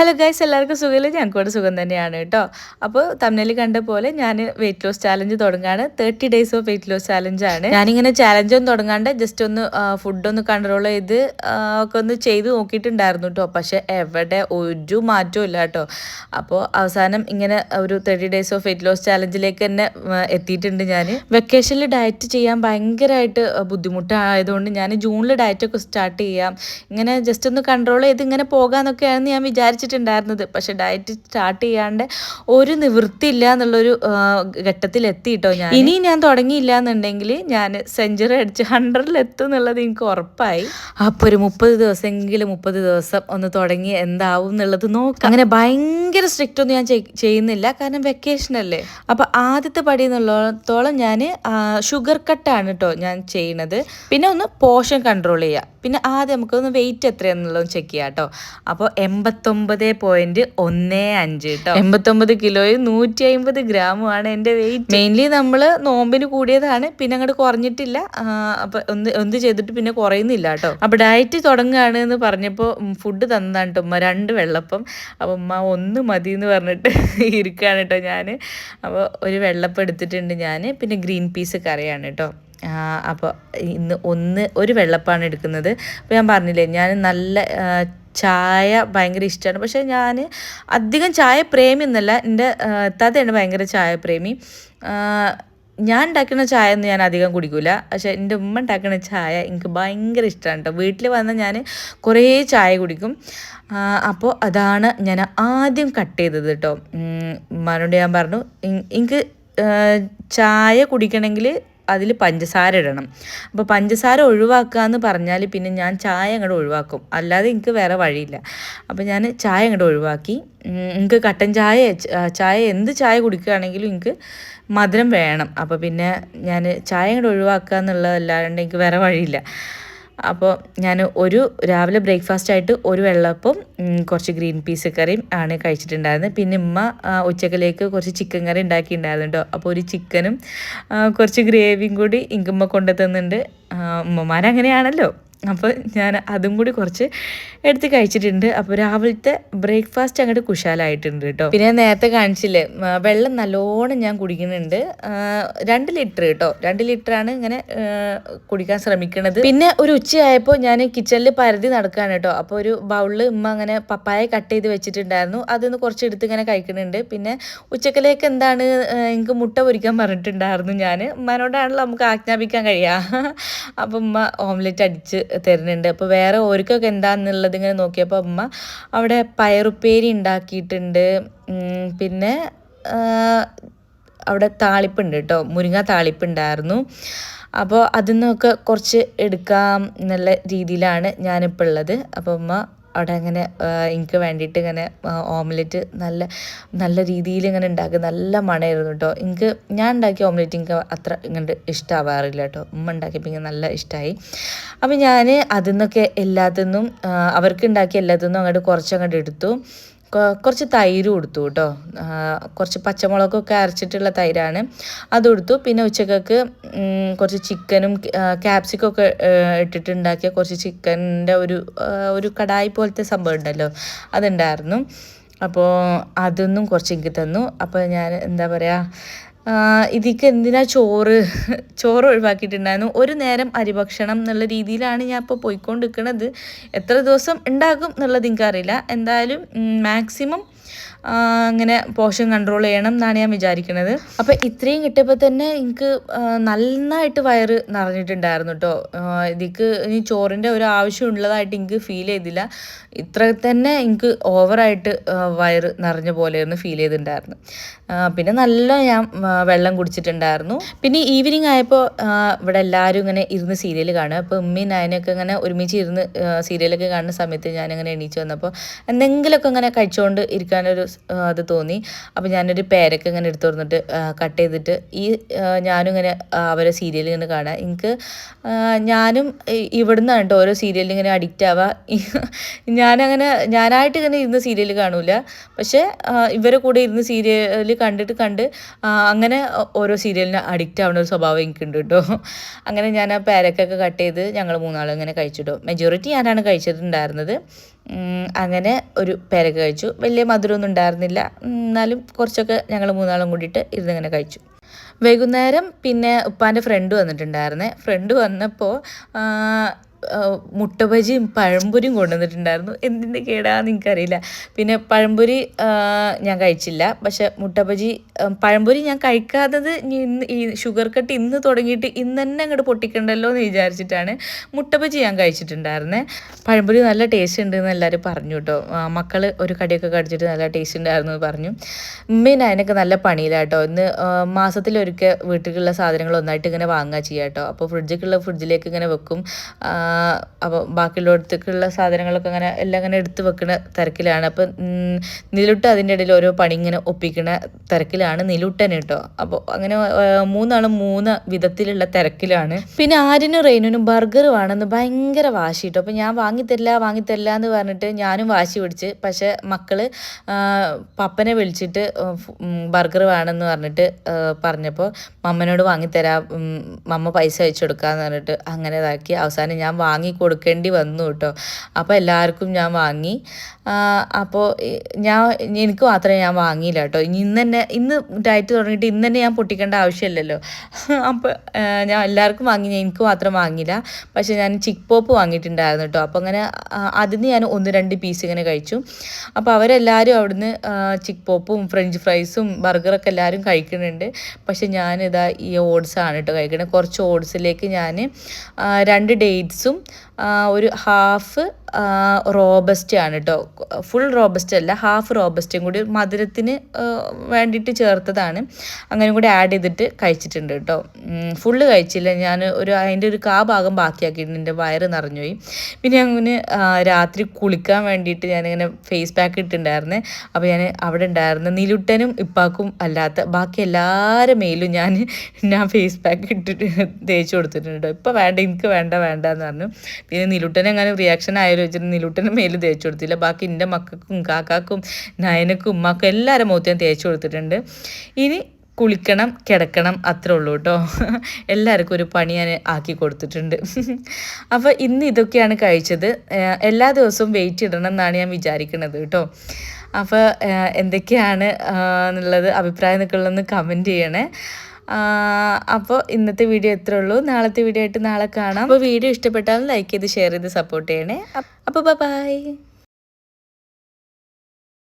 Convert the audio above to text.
Hello guys എല്ലാവർക്കും സുഖമില്ല ഞങ്ങൾക്ക് കൂടെ സുഖം തന്നെയാണ് കേട്ടോ. അപ്പോൾ തമിഴിൽ കണ്ട പോലെ ഞാൻ weight loss challenge തുടങ്ങാണ്. Thirty days of weight loss ചാലഞ്ചാണ് ഞാനിങ്ങനെ ചാലഞ്ച് ഒന്നും തുടങ്ങാണ്ട് ജസ്റ്റ് ഒന്ന് ഫുഡൊന്ന് കൺട്രോൾ ചെയ്ത് ഒക്കെ ഒന്ന് ചെയ്ത് നോക്കിയിട്ടുണ്ടായിരുന്നു കേട്ടോ. പക്ഷെ എവിടെ ഒരു മാറ്റവും ഇല്ല കേട്ടോ. അപ്പോൾ അവസാനം ഇങ്ങനെ ഒരു thirty days of weight loss ചാലഞ്ചിലേക്ക് തന്നെ എത്തിയിട്ടുണ്ട് ഞാൻ വെക്കേഷനിൽ ഡയറ്റ് ചെയ്യാൻ ഭയങ്കരമായിട്ട് ബുദ്ധിമുട്ടായതുകൊണ്ട് ഞാൻ ജൂണിൽ ഡയറ്റൊക്കെ സ്റ്റാർട്ട് ചെയ്യാം. ഇങ്ങനെ ജസ്റ്റ് ഒന്ന് കൺട്രോൾ ചെയ്ത് ഇങ്ങനെ പോകാമെന്നൊക്കെയാണെന്ന് ഞാൻ വിചാരിച്ചിട്ടുണ്ടായിരുന്നത് പക്ഷെ ഡയറ്റ് സ്റ്റാർട്ട് ചെയ്യാണ്ട് ഒരു നിവൃത്തിയില്ല എന്നുള്ളൊരു ഘട്ടത്തിൽ എത്തിയിട്ടോ ഞാൻ ഇനി ഞാൻ തുടങ്ങിയില്ല എന്നുണ്ടെങ്കിൽ ഞാൻ സെഞ്ചുറി അടിച്ച് ഹൺഡ്രഡിൽ എത്തും എന്നുള്ളത് എനിക്ക് ഉറപ്പായി. അപ്പോൾ ഒരു മുപ്പത് ദിവസമെങ്കിലും മുപ്പത് ദിവസം ഒന്ന് തുടങ്ങി എന്താവും എന്നുള്ളത് നോക്കാം. അങ്ങനെ ഭയങ്കര സ്ട്രിക്റ്റ് ഒന്നും ഞാൻ ചെയ്യുന്നില്ല. കാരണം വെക്കേഷൻ അല്ലേ. അപ്പോൾ ആദ്യത്തെ പടി എന്നുള്ളത്തോളം ഞാൻ ഷുഗർ കട്ടാണ് കേട്ടോ ഞാൻ ചെയ്യണത്. പിന്നെ ഒന്ന് പോഷൻ കൺട്രോൾ ചെയ്യുക പിന്നെ ആദ്യം നമുക്കൊന്ന് വെയിറ്റ് എത്രയാണെന്നുള്ളത് ചെക്ക് ചെയ്യാം കേട്ടോ അപ്പോൾ എൺപത്തൊമ്പത് പോയിന്റ് ഒന്ന് അഞ്ച് കേട്ടോ എൺപത്തൊമ്പത് കിലോയും നൂറ്റി അമ്പത് ഗ്രാമുമാണ് എന്റെ വെയിറ്റ് മെയിൻലി നമ്മൾ നോമ്പിന് കൂടിയതാണ് പിന്നെ അങ്ങോട്ട് കുറഞ്ഞിട്ടില്ല. അപ്പൊ ഒന്ന് എന്ത് ചെയ്തിട്ട് പിന്നെ കുറയുന്നില്ല കേട്ടോ അപ്പൊ ഡയറ്റ് തുടങ്ങുകയാണ് എന്ന് പറഞ്ഞപ്പോൾ ഫുഡ് തന്നതാണ് കേട്ടോ ഉമ്മ. രണ്ട് വെള്ളപ്പം. അപ്പൊ ഉമ്മ ഒന്ന് മതി എന്ന് പറഞ്ഞിട്ട് ഇരിക്കുകയാണ് കേട്ടോ ഞാൻ അപ്പോൾ ഒരു വെള്ളപ്പം എടുത്തിട്ടുണ്ട് ഞാൻ പിന്നെ ഗ്രീൻ പീസ് കറിയാണ് കേട്ടോ അപ്പോൾ ഇന്ന് ഒന്ന് ഒരു വെള്ളപ്പാണ് എടുക്കുന്നത്. അപ്പോൾ ഞാൻ പറഞ്ഞില്ലേ ഞാൻ നല്ല ചായ ഭയങ്കര ഇഷ്ടമാണ് പക്ഷേ ഞാൻ അധികം ചായ പ്രേമി എന്നല്ല എന്റെ തതയാണ് ഭയങ്കര ചായ പ്രേമി. ആ, ഞാൻ ഉണ്ടാക്കുന്ന ചായ ഒന്നും ഞാൻ അധികം കുടിക്കില്ല പക്ഷേ എന്റെ ഉമ്മ ഉണ്ടാക്കുന്ന ചായ എനിക്ക് ഭയങ്കര ഇഷ്ടമാണ് കേട്ടോ. വീട്ടിൽ വന്നാൽ ഞാൻ കുറേ ചായ കുടിക്കും. അപ്പോൾ അതാണ് ഞാൻ ആദ്യം കട്ട് ചെയ്തത് കേട്ടോ. ഉമ്മാനോട് ഞാൻ പറഞ്ഞു "ഇ- എനിക്ക് ചായ കുടിക്കണമെങ്കിൽ അതിൽ പഞ്ചസാര ഇടണം. അപ്പോൾ പഞ്ചസാര ഒഴിവാക്കുക എന്ന് പറഞ്ഞാൽ പിന്നെ ഞാൻ ചായ അങ്ങോട്ട് ഒഴിവാക്കും. അല്ലാതെ എനിക്ക് വേറെ വഴിയില്ല. അപ്പോൾ ഞാൻ ചായ അങ്ങോട്ട് ഒഴിവാക്കി. എനിക്ക് കട്ടൻ ചായ ചായ എന്ത് ചായ കുടിക്കുകയാണെങ്കിലും എനിക്ക് മധുരം വേണം. അപ്പോൾ പിന്നെ ഞാൻ ചായ അങ്ങോട്ട് ഒഴിവാക്കുക എന്നുള്ളതല്ലാണ്ട് എനിക്ക് വേറെ വഴിയില്ല. അപ്പോൾ ഞാൻ ഒരു രാവിലെ ബ്രേക്ക്ഫാസ്റ്റ് ആയിട്ട് ഒരു വെള്ളപ്പം കുറച്ച് ഗ്രീൻ പീസ് കറിയും ആണ് കഴിച്ചിട്ടുണ്ടായിരുന്നത്. പിന്നെ ഉമ്മ ഉച്ചക്കിലേക്ക് കുറച്ച് ചിക്കൻ കറി ഉണ്ടാക്കിയിട്ടുണ്ടായിരുന്നു കേട്ടോ അപ്പോൾ ഒരു ചിക്കനും കുറച്ച് ഗ്രേവിയും കൂടി ഇങ്കുമ്മ കൊണ്ടു ഉമ്മമാരങ്ങനെയാണല്ലോ. അപ്പോൾ ഞാൻ അതും കൂടി കുറച്ച് എടുത്ത് കഴിച്ചിട്ടുണ്ട്. അപ്പോൾ രാവിലത്തെ ബ്രേക്ക്ഫാസ്റ്റ് അങ്ങോട്ട് കുശാലായിട്ടുണ്ട് കേട്ടോ പിന്നെ നേരത്തെ കാണിച്ചില്ലേ വെള്ളം നല്ലോണം ഞാൻ കുടിക്കുന്നുണ്ട്. രണ്ട് ലിറ്റർ കേട്ടോ രണ്ട് ലിറ്ററാണ് ഇങ്ങനെ കുടിക്കാൻ ശ്രമിക്കുന്നത് പിന്നെ ഒരു ഉച്ചയായപ്പോൾ ഞാൻ കിച്ചണിൽ പരതി നടക്കുകയാണ് കേട്ടോ അപ്പോൾ ഒരു ബൗളിൽ ഉമ്മ അങ്ങനെ പപ്പായ കട്ട് ചെയ്ത് വെച്ചിട്ടുണ്ടായിരുന്നു. അതൊന്ന് കുറച്ച് എടുത്ത് ഇങ്ങനെ കഴിക്കുന്നുണ്ട്. പിന്നെ ഉച്ചക്കലേക്ക് എന്താണ് എനിക്ക് മുട്ട പൊരിക്കാൻ പറഞ്ഞിട്ടുണ്ടായിരുന്നു ഞാൻ ഉമ്മാനോടാണല്ലോ നമുക്ക് ആജ്ഞാപിക്കാൻ കഴിയുക അപ്പം ഉമ്മ ഓംലെറ്റ് അടിച്ച് തരുന്നുണ്ട്. അപ്പോൾ വേറെ ഓർക്കൊക്കെ എന്താണെന്നുള്ളത് ഇങ്ങനെ നോക്കിയപ്പോൾ അമ്മ അവിടെ പയറുപ്പേരി ഉണ്ടാക്കിയിട്ടുണ്ട്. പിന്നെ അവിടെ താളിപ്പുണ്ട് കേട്ടോ. മുരിങ്ങ താളിപ്പുണ്ടായിരുന്നു. അപ്പോൾ അതിൽ നിന്നൊക്കെ കുറച്ച് എടുക്കാം എന്നുള്ള രീതിയിലാണ് ഞാനിപ്പോൾ ഉള്ളത്. അപ്പോൾ ഉമ്മ അവിടെ അങ്ങനെ എനിക്ക് വേണ്ടിയിട്ട് ഇങ്ങനെ ഓംലെറ്റ് നല്ല നല്ല രീതിയിൽ ഇങ്ങനെ ഉണ്ടാക്കി നല്ല മണമായിരുന്നു കേട്ടോ എനിക്ക് ഞാൻ ഉണ്ടാക്കിയ ഓംലെറ്റ് എനിക്ക് അത്ര ഇങ്ങോട്ട് ഇഷ്ടമാവാറില്ല കേട്ടോ ഉമ്മ ഉണ്ടാക്കിയപ്പോൾ എനിക്ക് നല്ല ഇഷ്ടമായി അപ്പോൾ ഞാൻ അതിൽ നിന്നൊക്കെ എല്ലാത്തിൽ നിന്നും അവർക്ക് ഉണ്ടാക്കിയ എല്ലാത്തിൽ നിന്നും അങ്ങോട്ട് കുറച്ചങ്ങോട്ട് എടുത്തു. കുറച്ച് തൈര് കൊടുത്തു കേട്ടോ കുറച്ച് പച്ചമുളകൊക്കെ അരച്ചിട്ടുള്ള തൈരാണ്. അത് കൊടുത്തു. പിന്നെ ഉച്ചക്കൊക്കെ കുറച്ച് ചിക്കനും ക്യാപ്സിക്കൊക്കെ ഇട്ടിട്ടുണ്ടാക്കിയ കുറച്ച് ചിക്കന്റെ ഒരു ഒരു കടായി പോലത്തെ സംഭവം ഉണ്ടല്ലോ. അതുണ്ടായിരുന്നു. അപ്പോൾ അതൊന്നും കുറച്ച് എനിക്ക് തന്നു. അപ്പോൾ ഞാൻ എന്താ പറയുക ഇതിക്ക് എന്തിനാ ചോറ്? ചോറ് ഒഴിവാക്കിയിട്ടുണ്ടായിരുന്നു. ഒരു നേരം അരിഭക്ഷണം എന്നുള്ള രീതിയിലാണ് ഞാൻ ഇപ്പോൾ പോയിക്കൊണ്ടിരിക്കുന്നത് എത്ര ദിവസം ഉണ്ടാകും എന്നുള്ളത് എനിക്കറിയില്ല. എന്തായാലും മാക്സിമം അങ്ങനെ പോഷൻ കൺട്രോൾ ചെയ്യണം എന്നാണ് ഞാൻ വിചാരിക്കുന്നത് അപ്പോൾ ഇത്രയും കിട്ടിയപ്പോൾ തന്നെ എനിക്ക് നന്നായിട്ട് വയറ് നിറഞ്ഞിട്ടുണ്ടായിരുന്നു കേട്ടോ ഇതിക്ക് ഇനി ചോറിന്റെ ഒരു ആവശ്യം ഉള്ളതായിട്ട് എനിക്ക് ഫീൽ ചെയ്തില്ല. ഇത്ര തന്നെ എനിക്ക് ഓവറായിട്ട് വയറ് നിറഞ്ഞ പോലെയായിരുന്നു ഫീൽ ചെയ്തിട്ടുണ്ടായിരുന്നു പിന്നെ നല്ല ഞാൻ വെള്ളം കുടിച്ചിട്ടുണ്ടായിരുന്നു. പിന്നെ ഈവനിങ് ആയപ്പോൾ ഇവിടെ എല്ലാവരും ഇങ്ങനെ ഇരുന്ന് സീരിയൽ കാണുക. അപ്പോൾ ഉമ്മയും നായനൊക്കെ ഇങ്ങനെ ഒരുമിച്ച് ഇരുന്ന് സീരിയലൊക്കെ കാണുന്ന സമയത്ത് ഞാനിങ്ങനെ എണീച്ച് വന്നപ്പോൾ എന്തെങ്കിലുമൊക്കെ ഇങ്ങനെ കഴിച്ചുകൊണ്ട് ഇരിക്കാനൊരു ആ, അത് തോന്നി. അപ്പോൾ ഞാനൊരു പേരക്ക ഇങ്ങനെ എടുത്തു തുറന്നിട്ട് കട്ട് ചെയ്തിട്ട് ഈ ഞാനും ഇങ്ങനെ അവരെ സീരിയൽ ഇങ്ങനെ കാണാൻ എനിക്ക് ഞാനും ഇവിടുന്ന് കേട്ടോ ഓരോ സീരിയലിൽ ഇങ്ങനെ അഡിക്റ്റ് ആവുക ഞാനങ്ങനെ ഞാനായിട്ട് ഇങ്ങനെ ഇരുന്ന് സീരിയൽ കാണൂല. പക്ഷേ ഇവരെ കൂടെ ഇരുന്ന് സീരിയൽ കണ്ടിട്ട് കണ്ട് അങ്ങനെ ഓരോ സീരിയലിന് അഡിക്റ്റ് ആവുന്ന ഒരു സ്വഭാവം എനിക്കുണ്ട് കേട്ടോ. അങ്ങനെ ഞാൻ ആ പേരക്കൊക്കെ കട്ട് ചെയ്ത് ഞങ്ങൾ മൂന്നാളും ഇങ്ങനെ കഴിച്ചിട്ടോ മെജോറിറ്റി ഞാനാണ് കഴിച്ചിട്ടുണ്ടായിരുന്നത്. അങ്ങനെ ഒരു പേരക്ക കഴിച്ചു. വലിയ മധുരമൊന്നും ഉണ്ടായിരുന്നില്ല. എന്നാലും കുറച്ചൊക്കെ ഞങ്ങൾ മൂന്നാളും കൂടിയിട്ട് ഇരുന്നിങ്ങനെ കഴിച്ചു. വൈകുന്നേരം പിന്നെ ഉപ്പാന്റെ ഫ്രണ്ട് വന്നിട്ടുണ്ടായിരുന്നേ. ഫ്രണ്ട് വന്നപ്പോൾ മുട്ട ബജിയും പഴംപൊരിയും കൊണ്ടുവന്നിട്ടുണ്ടായിരുന്നു. എന്തിന്റെ കേടാന്ന് എനിക്കറിയില്ല പിന്നെ പഴംപൊരി ഞാൻ കഴിച്ചില്ല. പക്ഷെ മുട്ടബജി പഴംപൊരി ഞാൻ കഴിക്കാത്തത് ഇനി ഇന്ന് ഈ ഷുഗർ കട്ട് ഇന്ന് തുടങ്ങിയിട്ട് ഇന്ന് തന്നെ അങ്ങോട്ട് പൊട്ടിക്കണ്ടല്ലോ എന്ന് വിചാരിച്ചിട്ടാണ് മുട്ടബജി ഞാൻ കഴിച്ചിട്ടുണ്ടായിരുന്നേ. പഴംപൊരി നല്ല ടേസ്റ്റ് ഉണ്ട് എന്ന് എല്ലാവരും പറഞ്ഞു കേട്ടോ. മക്കൾ ഒരു കടിയൊക്കെ കടിച്ചിട്ട് നല്ല ടേസ്റ്റ് ഉണ്ടായിരുന്നു എന്ന് പറഞ്ഞു. ഉമ്മേനെ അതിനൊക്കെ നല്ല പണിയിലാട്ടോ. ഇന്ന് മാസത്തിലൊരിക്കൽ വീട്ടിലുള്ള സാധനങ്ങൾ ഒന്നായിട്ട് ഇങ്ങനെ വാങ്ങുക ചെയ്യാം കേട്ടോ അപ്പോൾ ഫ്രിഡ്ജിലേക്കുള്ള ഫ്രിഡ്ജിലേക്ക് ഇങ്ങനെ വെക്കും. അപ്പോൾ ബാക്കിയുള്ളടത്തേക്കുള്ള സാധനങ്ങളൊക്കെ അങ്ങനെ എല്ലാം അങ്ങനെ എടുത്ത് വെക്കുന്ന തിരക്കിലാണ്. അപ്പോൾ നിലുട്ട് അതിന്റെ ഇടയിൽ ഓരോ പണി ഇങ്ങനെ ഒപ്പിക്കുന്ന തിരക്കിലാണ് നിലുട്ടൻ കേട്ടോ. അപ്പോൾ അങ്ങനെ മൂന്നാണ് മൂന്ന് വിധത്തിലുള്ള തിരക്കിലാണ്. പിന്നെ ആരിനും റെയിനും ബർഗർ വേണമെന്ന് ഭയങ്കര വാശി കേട്ടോ. അപ്പോൾ ഞാൻ വാങ്ങിത്തരില്ല വാങ്ങിത്തരില്ല എന്ന് പറഞ്ഞിട്ട് ഞാനും വാശി പിടിച്ച് പക്ഷേ മക്കൾ പപ്പനെ വിളിച്ചിട്ട് ബർഗർ വേണമെന്ന് പറഞ്ഞിട്ട് പറഞ്ഞപ്പോൾ മമ്മനോട് വാങ്ങിത്തരാം മമ്മ പൈസ അയച്ചു കൊടുക്കാന്ന് പറഞ്ഞിട്ട് അങ്ങനെ ഇതാക്കി. അവസാനം ഞാൻ വാങ്ങി കൊടുക്കേണ്ടി വന്നു കേട്ടോ. അപ്പോൾ എല്ലാവർക്കും ഞാൻ വാങ്ങി. അപ്പോൾ ഞാൻ എനിക്ക് മാത്രമേ ഞാൻ വാങ്ങിയില്ല കേട്ടോ. ഇനി ഇന്ന് തന്നെ ഇന്ന് ഡയറ്റ് തുടങ്ങിയിട്ട് ഇന്ന് തന്നെ ഞാൻ പൊട്ടിക്കേണ്ട ആവശ്യമില്ലല്ലോ. അപ്പോൾ ഞാൻ എല്ലാവർക്കും വാങ്ങി. ഞാൻ എനിക്ക് മാത്രം വാങ്ങിയില്ല. പക്ഷേ ഞാൻ ചിക്ക് പോപ്പ് വാങ്ങിയിട്ടുണ്ടായിരുന്നു കേട്ടോ. അപ്പോൾ അങ്ങനെ അതിന് ഞാൻ ഒന്ന് രണ്ട് പീസ് ഇങ്ങനെ കഴിച്ചു. അപ്പോൾ അവരെല്ലാവരും അവിടുന്ന് ചിക്ക് പോപ്പും ഫ്രഞ്ച് ഫ്രൈസും ബർഗറൊക്കെ എല്ലാവരും കഴിക്കുന്നുണ്ട്. പക്ഷെ ഞാനിതാ ഈ ഓട്സാണ് കേട്ടോ കഴിക്കുന്നത് കുറച്ച് ഓട്സിലേക്ക് ഞാൻ രണ്ട് ഡേറ്റ്സും unuttum. ഒരു ഹാഫ് റോബസ്റ്റ് ആണ് കേട്ടോ ഫുൾ റോബസ്റ്റ് അല്ല ഹാഫ് റോബസ്റ്റും കൂടി മധുരത്തിന് വേണ്ടിയിട്ട് ചേർത്തതാണ്. അങ്ങനെ കൂടി ആഡ് ചെയ്തിട്ട് കഴിച്ചിട്ടുണ്ട് കേട്ടോ ഫുള്ള് കഴിച്ചില്ല. ഞാൻ ഒരു അതിന്റെ ഒരു കാ ഭാഗം ബാക്കിയാക്കിയിട്ടുണ്ട്. എന്റെ വയറ് നിറഞ്ഞുപോയി. പിന്നെ അങ്ങനെ രാത്രി കുളിക്കാൻ വേണ്ടിയിട്ട് ഞാനിങ്ങനെ ഫേസ് പാക്ക് ഇട്ടിട്ടുണ്ടായിരുന്നേ. അപ്പോൾ ഞാൻ അവിടെ ഉണ്ടായിരുന്ന നിലുട്ടനും ഇപ്പാക്കും അല്ലാത്ത ബാക്കി എല്ലാവരുടെ മേലും ഞാൻ ഞാൻ ഫേസ് പാക്ക് ഇട്ടിട്ട് തേച്ച് കൊടുത്തിട്ടുണ്ട് കേട്ടോ ഇപ്പോൾ വേണ്ട എനിക്ക് വേണ്ട വേണ്ട എന്ന് പറഞ്ഞു. പിന്നെ നിലുട്ടൻ എങ്ങനെ റിയാക്ഷൻ ആയാലും വെച്ചിട്ട് നിലുട്ടന് മേൽ തേച്ച് കൊടുത്തില്ല. ബാക്കി എന്റെ മക്കൾക്കും കാക്കാക്കും നയനക്കും ഉമ്മാക്കും എല്ലാവരും മുഖത്ത് ഞാൻ തേച്ച് കൊടുത്തിട്ടുണ്ട്. ഇനി കുളിക്കണം കിടക്കണം അത്രേ ഉള്ളൂ കേട്ടോ എല്ലാവർക്കും ഒരു പണി ഞാൻ ആക്കി കൊടുത്തിട്ടുണ്ട്. അപ്പോൾ ഇന്ന് ഇതൊക്കെയാണ് കഴിച്ചത്. എല്ലാ ദിവസവും വെയിറ്റ് ഇടണം എന്നാണ് ഞാൻ വിചാരിക്കുന്നത് കേട്ടോ അപ്പോൾ എന്തൊക്കെയാണ് എന്നുള്ളത് അഭിപ്രായം നിൽക്കുള്ളതെന്ന് കമന്റ് ചെയ്യണേ. അപ്പോൾ ഇന്നത്തെ വീഡിയോ എത്ര ഉള്ളൂ. നാളത്തെ വീഡിയോ ആയിട്ട് നാളെ കാണാം. അപ്പോൾ വീഡിയോ ഇഷ്ടപ്പെട്ടാൽ ലൈക്ക് ചെയ്ത് ഷെയർ ചെയ്ത് സപ്പോർട്ട് ചെയ്യണേ. അപ്പോൾ ബൈ